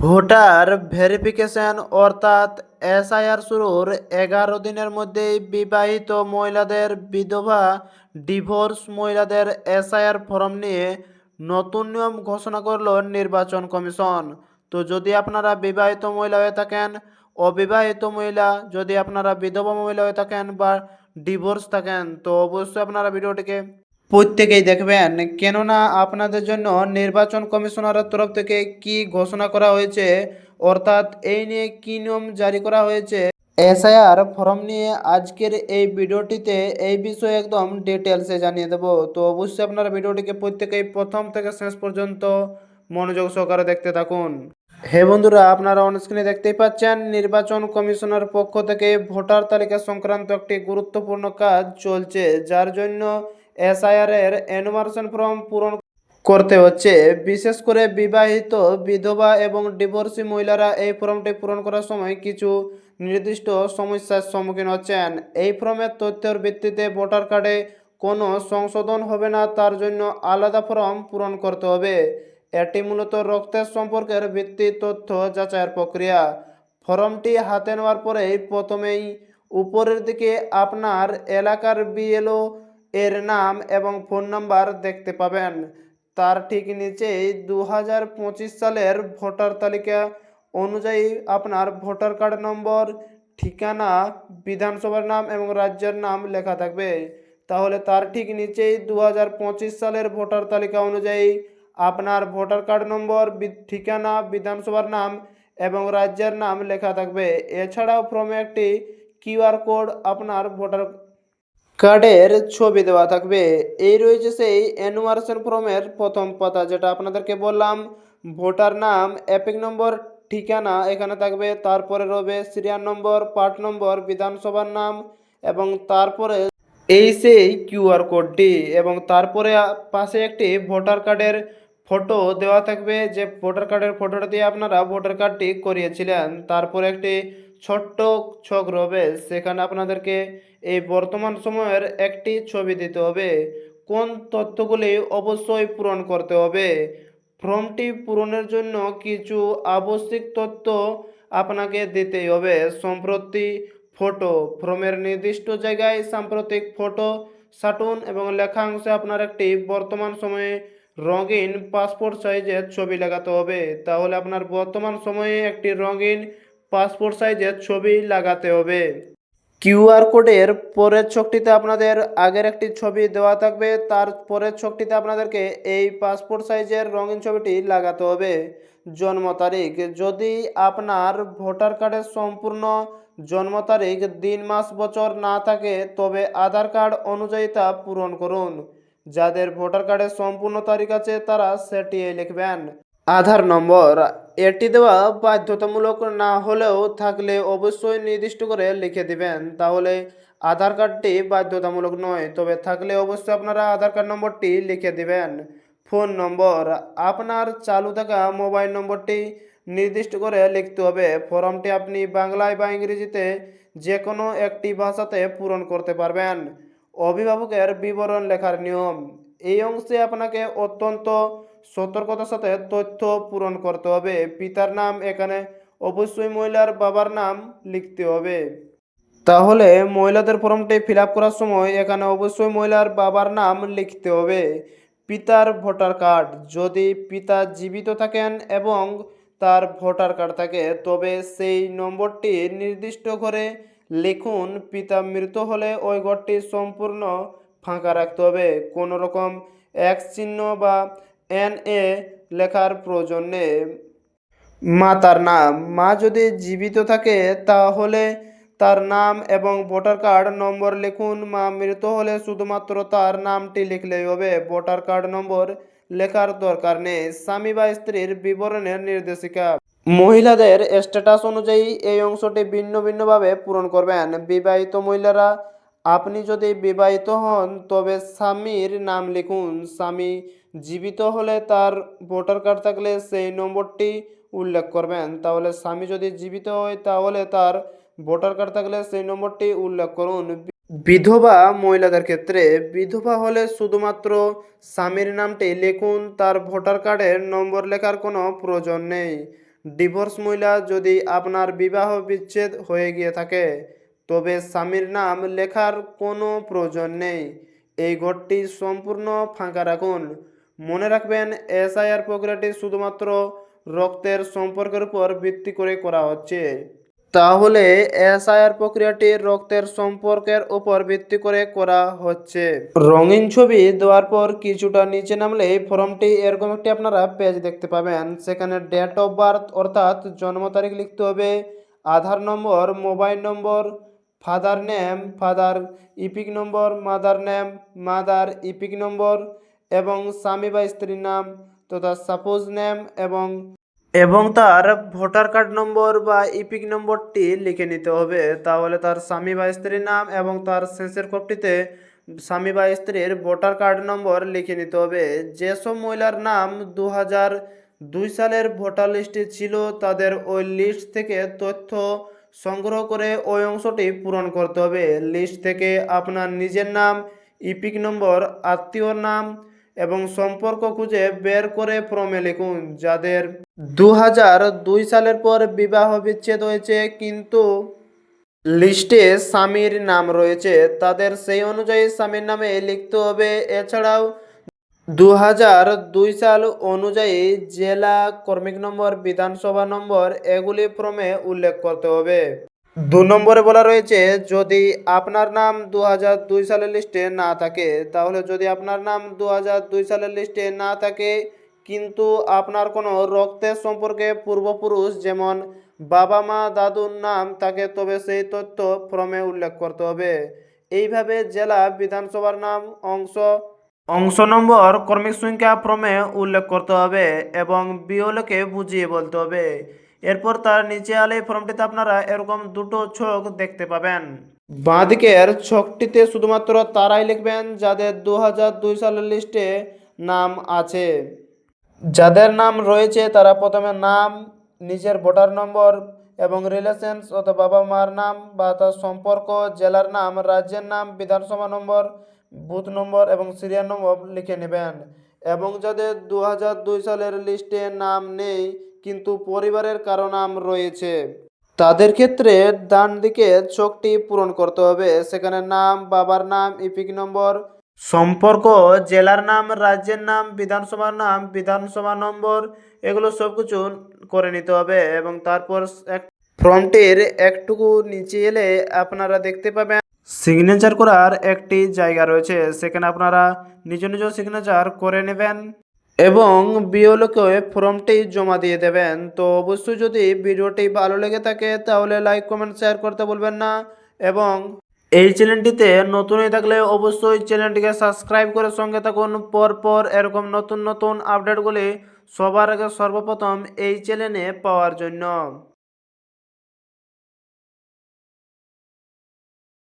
Voter verification অর্থাৎ SIR শুরুর এগারো দিনের মধ্যেই বিবাহিত মহিলাদের, বিধবা, ডিভোর্স মহিলাদের এসআইআর ফর্ম নিয়ে নতুন নিয়ম ঘোষণা করল নির্বাচন কমিশন। তো যদি আপনারা বিবাহিত মহিলা হয়ে থাকেন, অবিবাহিত মহিলা, যদি আপনারা বিধবা মহিলা হয়ে থাকেন বা ডিভোর্স থাকেন, তো অবশ্যই আপনারা ভিডিওটিকে প্রত্যেকেই দেখবেন, কেননা আপনাদের জন্য নির্বাচন কমিশনারের তরফ থেকে কি ঘোষণা করা হয়েছে, অর্থাৎ এই নিয়ে কি নিয়ম জারি করা হয়েছে, এসআইআর ফর্ম নিয়ে আজকের এই ভিডিওটিতে এই বিষয়ে একদম ডিটেলসে জানিয়ে দেব। তো অবশ্যই আপনারা ভিডিওটিকে প্রত্যেকেই প্রথম থেকে শেষ পর্যন্ত মনোযোগ সহকারে দেখতে থাকুন। হে বন্ধুরা, আপনারা অনস্ক্রিনে দেখতেই পাচ্ছেন, নির্বাচন কমিশনের পক্ষ থেকে ভোটার তালিকা সংক্রান্ত একটি গুরুত্বপূর্ণ কাজ চলছে, যার জন্য এসআইআর এর এনুমারেশন ফর্ম পূরণ করতে হচ্ছে। বিশেষ করে বিবাহিত বিধবা এবং ডিভোর্সি মহিলারা এই ফর্মটি পূরণ করার সময় কিছু নির্দিষ্ট সমস্যার সম্মুখীন হচ্ছেন। এই ফর্মের তথ্যের ভিত্তিতে ভোটার কার্ডে কোনো সংশোধন হবে না, তার জন্য আলাদা ফর্ম পূরণ করতে হবে। এটি মূলত রক্তের সম্পর্কের ভিত্তি তথ্য যাচাইয়ের প্রক্রিয়া। ফর্মটি হাতে নেওয়ার পরেই প্রথমেই উপরের দিকে আপনার এলাকার বিএলও এর নাম এবং ফোন নাম্বার দেখতে পাবেন। তার ঠিক নিচেই দু হাজার পঁচিশ সালের ভোটার তালিকা অনুযায়ী আপনার ভোটার কার্ড নম্বর, ঠিকানা, বিধানসভার নাম এবং রাজ্যের নাম লেখা থাকবে। তাহলে তার ঠিক নিচেই দু হাজার পঁচিশ সালের ভোটার তালিকা অনুযায়ী আপনার ভোটার কার্ড নম্বর ঠিকানা, বিধানসভার নাম এবং রাজ্যের নাম লেখা থাকবে। এছাড়াও ফর্মে একটি কিউআর কোড আপনার ভোটার কার্ডের ছবি দেওয়া থাকবে। এই রয়েছে সেই এনুমারেশন ফর্মের প্রথম পাতা, যেটা আপনাদেরকে বললাম, ভোটার নাম, এপিক নম্বর, ঠিকানা, এখানে থাকবে, তারপরে রবে সিরিয়াল নম্বর, পার্ট নম্বর, বিধানসভার নাম, এবং তারপরে এই সেই কিউআর কোডটি, এবং তারপরে পাশে একটি ভোটার কার্ডের ফটো দেওয়া থাকবে, যে ভোটার কার্ডের ফটোটা দিয়ে আপনারা ভোটার কার্ডটি করিয়েছিলেন। তারপরে একটি ছোট্ট ছক রবে, সেখানে আপনাদেরকে এই বর্তমান সময়ের একটি ছবি দিতে হবে। কোন তথ্যগুলি অবশ্যই পূরণ করতে হবে? ফর্মটি পূরণের জন্য কিছু আবশ্যিক তথ্য আপনাকে দিতেই হবে। সম্প্রতি ফটো, ফর্মের নির্দিষ্ট জায়গায় সাম্প্রতিক ফটো, সাটুন এবং লেখাংশে আপনার একটি বর্তমান সময়ে রঙিন পাসপোর্ট সাইজের ছবি লাগাতে হবে। তাহলে আপনার বর্তমান সময়ে একটি রঙিন পাসপোর্ট সাইজের ছবি লাগাতে হবে। কিউআর কোডের পরের ছকটিতে আপনাদের আগের একটি ছবি দেওয়া থাকবে। তার পরের ছকটিতে আপনাদেরকে এই পাসপোর্ট সাইজের রঙিন ছবিটি লাগাতে হবে। জন্ম তারিখ, যদি আপনার ভোটার কার্ডের সম্পূর্ণ জন্ম তারিখ, দিন, মাস, বছর না থাকে, তবে আধার কার্ড অনুযায়ী তা পূরণ করুন। যাদের ভোটার কার্ডের সম্পূর্ণ তারিখ আছে, তারা সেটি লিখবেন। আধার নম্বর এটি দেওয়া বাধ্যতামূলক না হলেও থাকলে অবশ্যই নির্দিষ্ট করে লিখে দিবেন। তাহলে আধার কার্ডটি বাধ্যতামূলক নয়, তবে থাকলে অবশ্যই আপনারা আধার কার্ড নম্বরটি লিখে দিবেন। ফোন নম্বর, আপনার চালু থাকা মোবাইল নম্বরটি নির্দিষ্ট করে লিখতে হবে। ফর্মটি আপনি বাংলায় বা ইংরেজিতে যে কোনো একটি ভাষাতে পূরণ করতে পারবেন। অভিভাবকের বিবরণ লেখার নিয়ম, এই অংশে আপনাকে অত্যন্ত সতর্কতার সাথে তথ্য পূরণ করতে হবে। পিতার নাম এখানে অবশ্যই মহিলার বাবার নাম লিখতে হবে। তাহলে মহিলাদের ফর্মটি ফিল করার সময় এখানে অবশ্যই মহিলার বাবার নাম লিখতে হবে। পিতার ভোটার কার্ড, যদি পিতা জীবিত থাকেন এবং তার ভোটার কার্ড থাকে, তবে সেই নম্বরটি নির্দিষ্ট করে লিখুন, পিতা মৃত হলে ওই ঘরটি সম্পূর্ণ ফাঁকা রাখতে হবে। কোনো রকম এক্স চিহ্ন বা এন এ লেখার প্রয়োজন। নেই মাতার নাম। মা যদি জীবিত থাকে, তাহলে তার নাম এবং ভোটার কার্ড নম্বর লিখুন। মা মৃত হলে শুধুমাত্র তার নামটি লিখলেই হবে। ভোটার কার্ড নম্বর লেখার দরকার নেই। স্বামী বা স্ত্রীর বিবরণের নির্দেশিকা। মহিলাদের স্ট্যাটাস অনুযায়ী এই অংশটি ভিন্ন ভিন্নভাবে পূরণ করবেন। বিবাহিত মহিলারা আপনি যদি বিবাহিত হন, তবে স্বামীর নাম লিখুন। স্বামী জীবিত হলে তার ভোটার কার্ড থাকলে সেই নম্বরটি উল্লেখ করবেন। তাহলে স্বামী যদি জীবিত হয়, তাহলে তার ভোটার কার্ড থাকলে সেই নম্বরটি উল্লেখ করুন। বিধবা মহিলাদের ক্ষেত্রে বিধবা হলে শুধুমাত্র স্বামীর নামটি লিখুন, তার ভোটার কার্ডের নম্বর লেখার কোনো প্রয়োজন নেই। ডিভোর্স মহিলা যদি আপনার বিবাহ বিচ্ছেদ হয়ে গিয়ে থাকে তবে স্বামীর নাম লেখার কোনো প্রয়োজন নেই। এই ঘরটি সম্পূর্ণ ফাঁকা রাখুন। মনে রাখবেন, এসআইআর প্রক্রিয়াটি শুধুমাত্র রক্তের সম্পর্কের উপর ভিত্তি করে করা হচ্ছে। তাহলে এসআইআর প্রক্রিয়াটি রক্তের সম্পর্কের উপর ভিত্তি করে করা হচ্ছে। রঙিন ছবি দেওয়ার পর কিছুটা নিচে নামলে ফর্মটি এরকম একটি আপনারা পেজ দেখতে পাবেন। সেখানে ডেট অফ বার্থ অর্থাৎ জন্ম তারিখ লিখতে হবে, Aadhaar number mobile number father name, father EPIC number, mother name, mother EPIC number এবং স্বামী বা স্ত্রীর নাম তথা সাপোজ নেম এবং এবং তার ভোটার কার্ড নম্বর বা ইপিক নম্বরটি লিখে নিতে হবে। তাহলে তার স্বামী বা স্ত্রীর নাম এবং তার শেষের কপটিতে স্বামী বা স্ত্রীর ভোটার কার্ড নম্বর লিখে নিতে হবে। যেসব মহিলার নাম দু হাজার দুই সালের ভোটার লিস্টে ছিল, তাদের ওই লিস্ট থেকে তথ্য সংগ্রহ করে ওই অংশটি পূরণ করতে হবে। লিস্ট থেকে আপনার নিজের নাম, ইপিক নম্বর, আত্মীয়র নাম এবং সম্পর্ক খুঁজে বের করে ফর্মে লিখুন, যাদের দু দুই সালের পর বিবাহ বিচ্ছেদ হয়েছে কিন্তু লিস্টে স্বামীর নাম রয়েছে, তাদের সেই অনুযায়ী স্বামীর নামে লিখতে হবে। এছাড়াও দু হাজার দুই সাল অনুযায়ী জেলা কর্মিক নম্বর, বিধানসভা নম্বর এগুলি ফর্মে উল্লেখ করতে হবে। দু নম্বরে বলা রয়েছে, যদি আপনার নাম দু হাজার দুই সালের লিস্টে না থাকে, তাহলে যদি আপনার নাম দু হাজার দুই সালের লিস্টে না থাকে, কিন্তু আপনার কোনো রক্তের সম্পর্কে পূর্বপুরুষ যেমন বাবা মা, দাদুর নাম থাকে, তবে সেই তথ্য ফর্মে উল্লেখ করতে হবে। এইভাবে জেলা বিধানসভার নাম, অংশ অংশ নম্বর, কর্মিক সংখ্যা ফর্মে উল্লেখ করতে হবে এবং বিওলকে বুঝিয়ে বলতে হবে। এরপর তার নিচে আলে ফর্মটিতে আপনারা এরকম দুটো ছক দেখতে পাবেন। বাঁদিকের ছকটিতে শুধুমাত্র তারাই লিখবেন যাদের দু দুই সালের লিস্টে নাম আছে। যাদের নাম রয়েছে তারা প্রথমে নাম, নিজের ভোটার নম্বর এবং রিলেশনস অথবা বাবা মার নাম বা তার সম্পর্ক, জেলার নাম, রাজ্যের নাম, বিধানসভা নম্বর বুথ নম্বর এবং সিরিয়াল নম্বর লিখে নেবেন। এবং যাদের দু হাজার দুই সালের লিস্টে নাম নেই, কিন্তু পরিবারের কারও নাম রয়েছে, তাদের ক্ষেত্রে ডান দিকে চোখটি পূরণ করতে হবে। সেখানে নাম, বাবার নাম, ইপিক নম্বর, সম্পর্ক, জেলার নাম, রাজ্যের নাম, বিধানসভার নাম, বিধানসভা নম্বর, এগুলো সব কিছু করে নিতে হবে। এবং তারপর এক ফর্মটির একটুকু নিচে এলে আপনারা দেখতে পাবেন সিগনেচার করার একটি জায়গা রয়েছে, সেখানে আপনারা নিজ নিজ সিগনেচার করে নেবেন। এবং বিওলোকে ফর্মটি জমা দিয়ে দেবেন। তো অবশ্যই যদি ভিডিওটি ভালো লেগে থাকে, তাহলে লাইক, কমেন্ট, শেয়ার করতে বলবেন না। এবং এই চ্যানেলটিতে নতুন হয়ে থাকলে অবশ্যই চ্যানেলটিকে সাবস্ক্রাইব করে সঙ্গে থাকুন। পর পর এরকম নতুন নতুন আপডেটগুলি সবার আগে সর্বপ্রথম এই চ্যানেলে পাওয়ার জন্য।